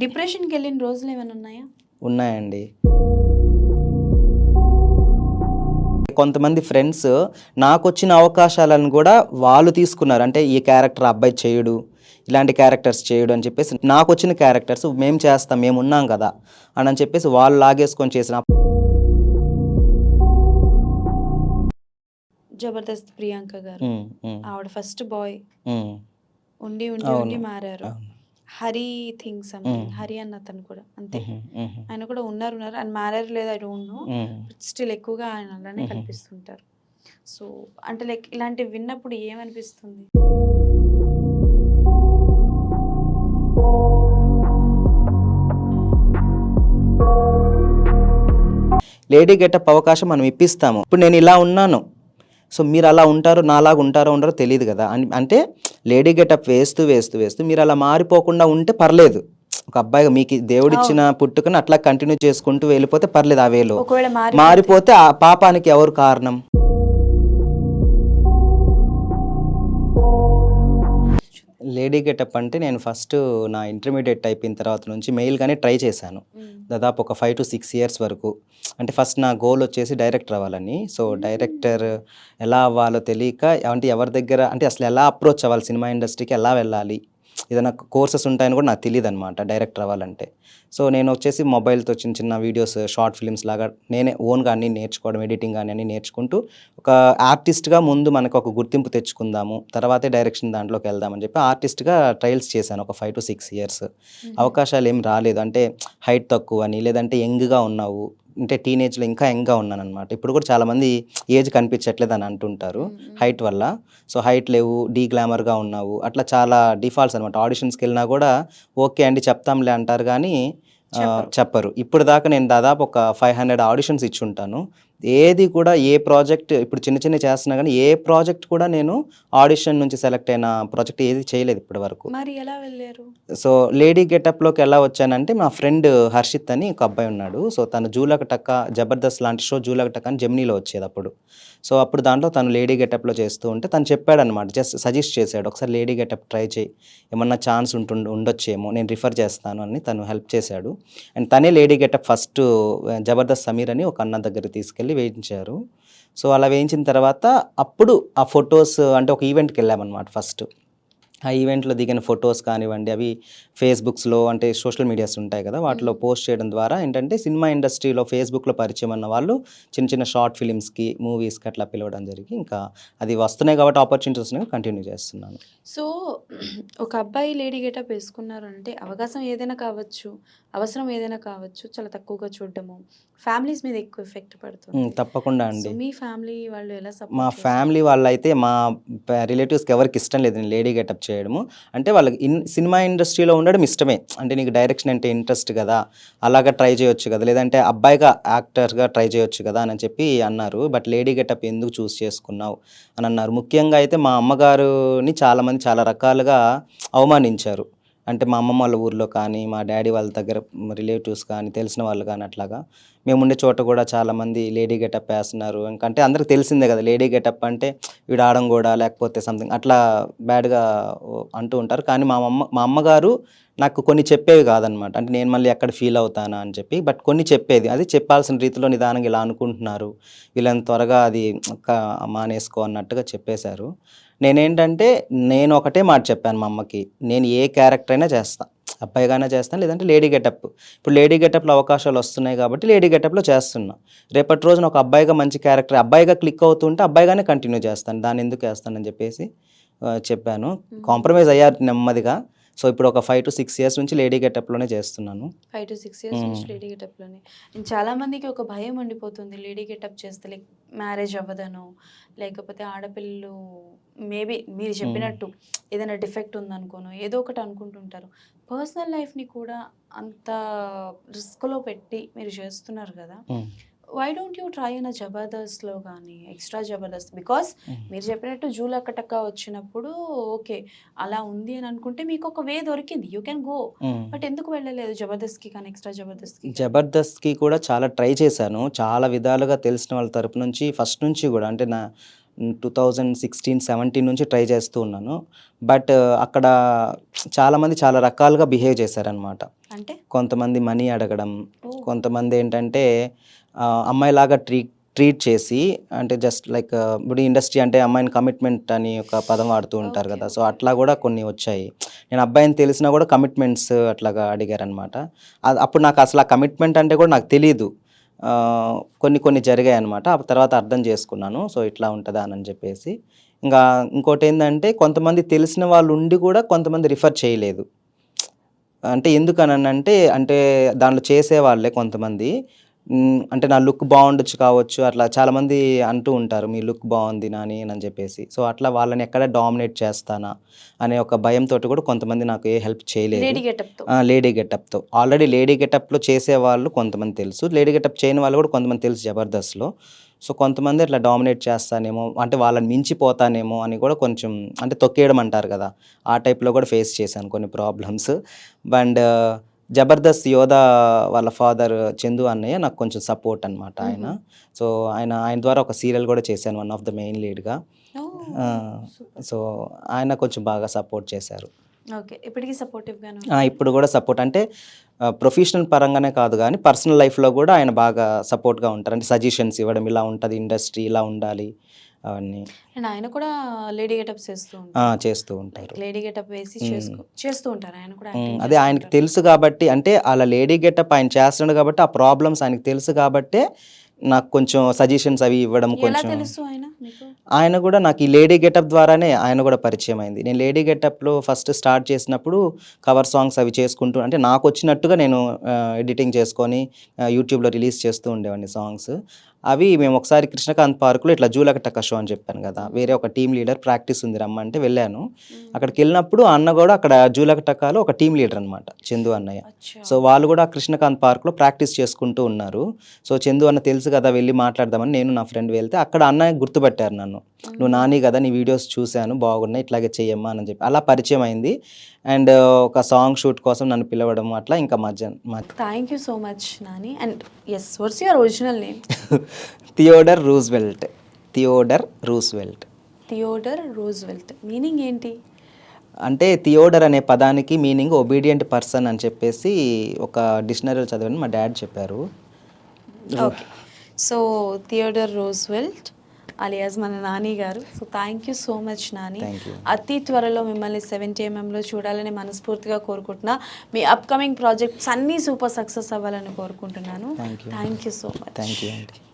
డిప్రెషన్కి వెళ్ళిన రోజులు ఏమైనా ఉన్నాయా? ఉన్నాయండి. కొంతమంది ఫ్రెండ్స్ నాకు వచ్చిన అవకాశాలను కూడా వాళ్ళు తీసుకున్నారు. అంటే ఈ క్యారెక్టర్ అబ్బాయి చేయడు ఇలాంటి క్యారెక్టర్స్ చేయడు అని చెప్పేసి నాకు వచ్చిన క్యారెక్టర్స్ మేము చేస్తాం మేము ఉన్నాం కదా అని అని చెప్పేసి వాళ్ళు లాగేసుకొని చేసిన జబర్దస్త్ ప్రియాంక గారు. ఆవిడ ఫస్ట్ బాయ్ ఉండి ఉండి. ఉండి మారారు. Hari thing something. హరి అన్న అతను కూడా అంతే. ఆయన కూడా ఉన్నారు ఉన్నారు. ఆయన మారారు లేదా ఐ డోంట్ నో. స్టిల్ ఎక్కువగా ఆయన అలానే. కనిపిస్తుంటారు. సో అంటే లైక్ ఇలాంటివి విన్నప్పుడు ఏమనిపిస్తుంది? లేడీ గెటప్ అవకాశం మనం ఇప్పిస్తాము. ఇప్పుడు నేను ఇలా ఉన్నాను. సో మీరు అలా ఉంటారో నాలాగా ఉంటారో ఉండరో తెలియదు కదా. అంటే లేడీ గెటప్ వేస్తూ వేస్తూ వేస్తూ మీరు అలా మారిపోకుండా ఉంటే పర్లేదు. ఒక అబ్బాయిగా మీకు దేవుడిచ్చిన పుట్టుకను అట్లా కంటిన్యూ చేసుకుంటూ వెళ్ళిపోతే పర్లేదు ఆ వేలో. మారిపోతే ఆ పాపానికి ఎవరు కారణం? లేడీ గెటప్ అంటే నేను ఫస్ట్ నా ఇంటర్మీడియట్ అయిపోయిన తర్వాత నుంచి మెయిల్గానే ట్రై చేశాను. దాదాపు ఒక ఫైవ్ టు సిక్స్ ఇయర్స్ వరకు. అంటే ఫస్ట్ నా గోల్ వచ్చేసి డైరెక్టర్ అవ్వాలని. సో డైరెక్టర్ ఎలా అవ్వాలో తెలియక అంటే ఎవరి దగ్గర అంటే అసలు ఎలా అప్రోచ్ అవ్వాలి సినిమా ఇండస్ట్రీకి ఎలా వెళ్ళాలి ఏదైనా కోర్సెస్ ఉంటాయని కూడా నాకు తెలియదు అనమాట డైరెక్టర్ అవ్వాలంటే. సో నేను వచ్చేసి మొబైల్తో చిన్న చిన్న వీడియోస్ షార్ట్ ఫిల్మ్స్ లాగా నేనే ఓన్గా అన్ని నేర్చుకోవడం ఎడిటింగ్ కానీ అన్ని నేర్చుకుంటూ ఒక ఆర్టిస్ట్గా ముందు మనకు ఒక గుర్తింపు తెచ్చుకుందాము తర్వాతే డైరెక్షన్ దాంట్లోకి వెళ్దామని చెప్పి ఆర్టిస్ట్గా ట్రయల్స్ చేశాను ఒక ఫైవ్ టు సిక్స్ ఇయర్స్. అవకాశాలు ఏం రాలేదు. అంటే హైట్ తక్కువ అని లేదంటే యంగ్గా ఉన్నావు అంటే టీనేజ్లో ఇంకా యంగ్గా ఉన్నాను అనమాట ఇప్పుడు కూడా చాలామంది ఏజ్ కనిపించట్లేదు అని అంటుంటారు హైట్ వల్ల. సో హైట్ లేవు డీ గ్లామర్గా ఉన్నావు అట్లా చాలా డిఫాల్ట్స్ అనమాట ఆడిషన్స్కి వెళ్ళినా కూడా ఓకే అండి చెప్తాంలే అంటారు కానీ. చెప్పరు. ఇప్పుడు దాకా నేను దాదాపు ఒక ఫైవ్ హండ్రెడ్ ఆడిషన్స్ ఇచ్చి ఉంటాను ఏది కూడా ఏ ప్రాజెక్ట్ ఇప్పుడు చిన్న చిన్న చేస్తున్నా కానీ ఏ ప్రాజెక్ట్ కూడా నేను ఆడిషన్ నుంచి సెలెక్ట్ అయిన ప్రాజెక్ట్ ఏది చేయలేదు ఇప్పటి వరకు. మరి ఎలా వెళ్ళారు? సో లేడీ గెటప్లోకి ఎలా వచ్చానంటే మా ఫ్రెండ్ హర్షిత్ అని ఒక అబ్బాయి ఉన్నాడు. సో తను జూలక టక్క జబర్దస్త్ లాంటి షో జూలక టక్క అని జెమినీలో వచ్చేది అప్పుడు. సో అప్పుడు దాంట్లో తను లేడీ గెటప్లో చేస్తూ ఉంటే తను చెప్పాడనమాట జస్ట్ సజెస్ట్ చేశాడు ఒకసారి లేడీ గెటప్ ట్రై చేయి. ఏమన్నా ఛాన్స్ ఉంటుండ ఉండొచ్చేమో నేను రిఫర్ చేస్తాను అని తను హెల్ప్ చేశాడు. అండ్ తనే lady getup first Jabardasth Sameer అని ఒక అన్న దగ్గర తీసుకెళ్ళి వేయించారు. సో అలా వేయించిన తర్వాత అప్పుడు ఆ ఫొటోస్ అంటే ఒక ఈవెంట్కి వెళ్ళామన్నమాట ఫస్ట్ ఆ ఈవెంట్లో దిగిన ఫొటోస్ కానివ్వండి అవి ఫేస్బుక్స్లో అంటే సోషల్ మీడియాస్ ఉంటాయి కదా వాటిలో పోస్ట్ చేయడం ద్వారా ఏంటంటే సినిమా ఇండస్ట్రీలో ఫేస్బుక్లో పరిచయం ఉన్న వాళ్ళు చిన్న చిన్న షార్ట్ ఫిలిమ్స్కి మూవీస్కి అట్లా పిలవడం జరిగి ఇంకా అది వస్తున్నాయి కాబట్టి ఆపర్చునిటీస్ వస్తున్నాయి కంటిన్యూ చేస్తున్నాను. సో ఒక అబ్బాయి లేడీ గెటప్ వేసుకున్నారు అంటే అవకాశం ఏదైనా కావచ్చు అవసరం ఏదైనా కావచ్చు చాలా తక్కువగా చూడడము ఫ్యామిలీస్ మీద ఎక్కువ ఎఫెక్ట్ పడుతుంది. తప్పకుండా అండి. మీ ఫ్యామిలీ వాళ్ళు ఎలా మా ఫ్యామిలీ వాళ్ళైతే మా రిలేటివ్స్కి ఎవరికి ఇష్టం లేదు నేను లేడీ గెటప్ చేయడము. అంటే వాళ్ళకి ఇన్ సినిమా ఇండస్ట్రీలో ఉండడం ఇష్టమే. అంటే నీకు డైరెక్షన్ అంటే ఇంట్రెస్ట్ కదా అలాగా ట్రై చేయొచ్చు కదా లేదంటే అబ్బాయిగా యాక్టర్గా ట్రై చేయొచ్చు కదా అని చెప్పి అన్నారు. బట్ లేడీ గెటప్ ఎందుకు చూస్ చేసుకున్నావు అని అన్నారు. ముఖ్యంగా అయితే మా అమ్మగారుని చాలామంది చాలా రకాలుగా అవమానించారు. అంటే మా అమ్మమ్మ వాళ్ళ ఊర్లో కానీ మా డాడీ వాళ్ళ దగ్గర రిలేటివ్స్ కానీ తెలిసిన వాళ్ళు కానీ అట్లాగా. మేము ఉండే చోట కూడా చాలామంది లేడీ గెటప్ వేస్తున్నారు. ఇంకంటే అందరికి తెలిసిందే కదా లేడీ గెటప్ అంటే వీడు ఆడం కూడా లేకపోతే సంథింగ్ అట్లా బ్యాడ్గా అంటూ ఉంటారు. కానీ మా అమ్మ మా అమ్మగారు నాకు కొన్ని చెప్పేవి కాదనమాట. అంటే నేను మళ్ళీ ఎక్కడ ఫీల్ అవుతానా అని చెప్పి బట్ కొన్ని చెప్పేది. అది చెప్పాల్సిన రీతిలో నిదానంగా ఇలా అనుకుంటున్నారు. వీళ్ళని త్వరగా అది మానేసుకో అన్నట్టుగా చెప్పేశారు. నేనేంటంటే నేను ఒకటే మాట చెప్పాను మా అమ్మకి. నేను ఏ క్యారెక్టర్ అయినా చేస్తాను అబ్బాయిగానే చేస్తాను లేదంటే లేడీ గెటప్. ఇప్పుడు లేడీ గెటప్లో అవకాశాలు వస్తున్నాయి కాబట్టి లేడీ గెటప్లో చేస్తున్నా. రేపటి రోజున ఒక అబ్బాయిగా మంచి క్యారెక్టర్ అబ్బాయిగా క్లిక్ అవుతుంటే అబ్బాయిగానే కంటిన్యూ చేస్తాను. దాన్ని ఎందుకు వేస్తానని చెప్పేసి చెప్పాను. కాంప్రమైజ్ అయ్యారు నెమ్మదిగా. సో ఇప్పుడు ఒక ఫైవ్ టు సిక్స్ ఇయర్స్ నుంచి లేడీ గెటప్లోనే చేస్తున్నాను. ఫైవ్ టు సిక్స్ ఇయర్స్ నుంచి. లేడీ గెటప్లోనే చాలా మందికి ఒక భయం ఉండిపోతుంది లేడీ గెటప్ చేస్తే లైక్ మ్యారేజ్ అవ్వదను లేకపోతే ఆడపిల్లలు మేబీ మీరు చెప్పినట్టు ఏదైనా డిఫెక్ట్ ఉందనుకోను ఏదో ఒకటి అనుకుంటుంటారు. పర్సనల్ లైఫ్ని కూడా అంత రిస్క్లో పెట్టి మీరు చేస్తున్నారు కదా. మ్మ్. వై డోంట్ యూ ట్రై అన్న జబర్దస్త్లో కానీ ఎక్స్ట్రా జబర్దస్త్ బికాస్. మీరు చెప్పినట్టు జూలకటక వచ్చినప్పుడు ఓకే అలా ఉంది అని అనుకుంటే మీకు ఒక వే దొరికింది. You can go. బట్ ఎందుకు వెళ్ళలేదు జబర్దస్త్కి కానీ ఎక్స్ట్రా జబర్దస్త్కి జబర్దస్త్కి కూడా చాలా ట్రై చేశాను. చాలా విధాలుగా తెలిసిన వాళ్ళ తరపు నుంచి ఫస్ట్ నుంచి కూడా అంటే నా టూ థౌజండ్ సిక్స్టీన్ సెవెంటీన్ నుంచి ట్రై చేస్తూ ఉన్నాను. బట్ అక్కడ చాలామంది చాలా రకాలుగా బిహేవ్ చేశారనమాట అంటే? కొంతమంది మనీ అడగడం. కొంతమంది ఏంటంటే అమ్మాయిలాగా ట్రీట్ ట్రీట్ చేసి అంటే జస్ట్ లైక్ ఇప్పుడు ఇండస్ట్రీ అంటే అమ్మాయిని కమిట్మెంట్ అని ఒక పదం వాడుతూ ఉంటారు కదా. సో అట్లా కూడా కొన్ని వచ్చాయి. నేను అబ్బాయిని తెలిసినా కూడా కమిట్మెంట్స్ అట్లాగా అడిగారనమాట. అప్పుడు నాకు అసలు ఆ కమిట్మెంట్ అంటే కూడా నాకు తెలియదు కొన్ని కొన్ని జరిగాయి అనమాట ఆ తర్వాత అర్థం చేసుకున్నాను. సో ఇట్లా ఉంటుందా అని చెప్పేసి. ఇంకా ఇంకోటి ఏంటంటే కొంతమంది తెలిసిన వాళ్ళు ఉండి కూడా కొంతమంది రిఫర్ చేయలేదు. అంటే ఎందుకని అంటే అంటే దాంట్లో చేసే వాళ్ళే కొంతమంది. అంటే నా లుక్ బాగుండొచ్చు కావచ్చు అట్లా చాలామంది అంటూ ఉంటారు మీ లుక్ బాగుంది నాని అని చెప్పేసి. సో అట్లా వాళ్ళని ఎక్కడ డామినేట్ చేస్తానా అనే ఒక భయంతో కూడా కొంతమంది నాకు ఏ హెల్ప్ చేయలేదు. లేడీ గెటప్తో లేడీ గెటప్తో. ఆల్రెడీ లేడీ గెటప్లో చేసేవాళ్ళు కొంతమంది తెలుసు. లేడీ గెటప్ చేయని వాళ్ళు కూడా కొంతమంది తెలుసు జబర్దస్త్లో. సో కొంతమంది ఇట్లా డామినేట్ చేస్తానేమో అంటే వాళ్ళని మించిపోతానేమో అని కూడా కొంచెం అంటే తొక్కేయడం అంటారు కదా ఆ టైప్లో కూడా ఫేస్ చేశాను కొన్ని ప్రాబ్లమ్స్. అండ్ జబర్దస్త్ యోధా వాళ్ళ ఫాదర్ చందు అన్నయ్య నాకు కొంచెం సపోర్ట్ అనమాట ఆయన. సో ఆయన ఆయన ద్వారా ఒక సీరియల్ కూడా చేశాను వన్ ఆఫ్ ద మెయిన్ లీడ్గా సో ఆయన కొంచెం బాగా సపోర్ట్ చేశారు. ఇప్పుడు కూడా సపోర్ట్. అంటే ప్రొఫెషనల్ పరంగానే కాదు కానీ పర్సనల్ లైఫ్లో కూడా ఆయన బాగా సపోర్ట్గా ఉంటారు. అంటే సజెషన్స్ ఇవ్వడం ఇలా ఉంటుంది ఇండస్ట్రీ ఇలా ఉండాలి. అవన్నీ. అండ్ ఆయన కూడా లేడీ గెటప్ చేస్తూ చేస్తూ ఉంటారు. లేడీ గెటప్ వేసి చేస్తూ ఉంటారు. ఆయన కూడా అదే ఆయనకి. తెలుసు కాబట్టి అంటే అలా లేడీ గెటప్ ఆయన చేస్తున్నాడు కాబట్టి ఆ ప్రాబ్లమ్స్ ఆయనకి తెలుసు కాబట్టే నాకు కొంచెం సజెషన్స్ అవి ఇవ్వడం కొంచెం ఆయన కూడా నాకు ఈ లేడీ గెటప్ ద్వారానే ఆయన కూడా పరిచయం అయింది. నేను లేడీ గెటప్లో ఫస్ట్ స్టార్ట్ చేసినప్పుడు కవర్ సాంగ్స్ అవి చేసుకుంటూ అంటే నాకు వచ్చినట్టుగా నేను ఎడిటింగ్ చేసుకొని యూట్యూబ్లో రిలీజ్ చేస్తూ ఉండేవాడిని సాంగ్స్. అవి మేము ఒకసారి కృష్ణకాంత్ పార్కులో ఇట్లా జూలకటక్క షో అని చెప్పాను కదా. వేరే ఒక టీం లీడర్ ప్రాక్టీస్ ఉంది రమ్మంటే వెళ్ళాను. అక్కడికి వెళ్ళినప్పుడు అన్న కూడా అక్కడ జూలకటక్కలో ఒక టీం లీడర్ అనమాట చందు అన్నయ్య. సో వాళ్ళు కూడా కృష్ణకాంత్ పార్క్లో ప్రాక్టీస్ చేసుకుంటూ ఉన్నారు. సో చందు అన్న తెలుసు కదా వెళ్ళి మాట్లాడదామని నేను నా ఫ్రెండ్ వెళ్తే అక్కడ అన్నయ్య గుర్తుపట్టారు నన్ను. నువ్వు నాని కదా నీ వీడియోస్ చూశాను బాగున్నాయి ఇట్లాగే చెయ్యమ్మా అని చెప్పి. అలా పరిచయం అయింది. అండ్ ఒక సాంగ్ షూట్ కోసం నన్ను పిలవడం అట్లా ఇంకా మధ్య thank you so much Nani. And yes was your original name Theodore Roosevelt Theodore Roosevelt Theodore Roosevelt. Meaning ఏంటి? అంటే థియోడర్ అనే పదానికి మీనింగ్ ఒబీడియంట్ పర్సన్ అని చెప్పేసి ఒక డిక్షనరీలో చదివాను మా డాడ్ చెప్పారు. Okay. So Theodore Roosevelt alias మన Nani garu. So thank you so much Nani. అతి త్వరలో మిమ్మల్ని సెవెంటీ ఎంఎంలో చూడాలని మనస్ఫూర్తిగా కోరుకుంటున్నా. మీ అప్కమింగ్ ప్రాజెక్ట్స్ అన్నీ సూపర్ సక్సెస్ అవ్వాలని కోరుకుంటున్నాను. Thank you so much thank you అండి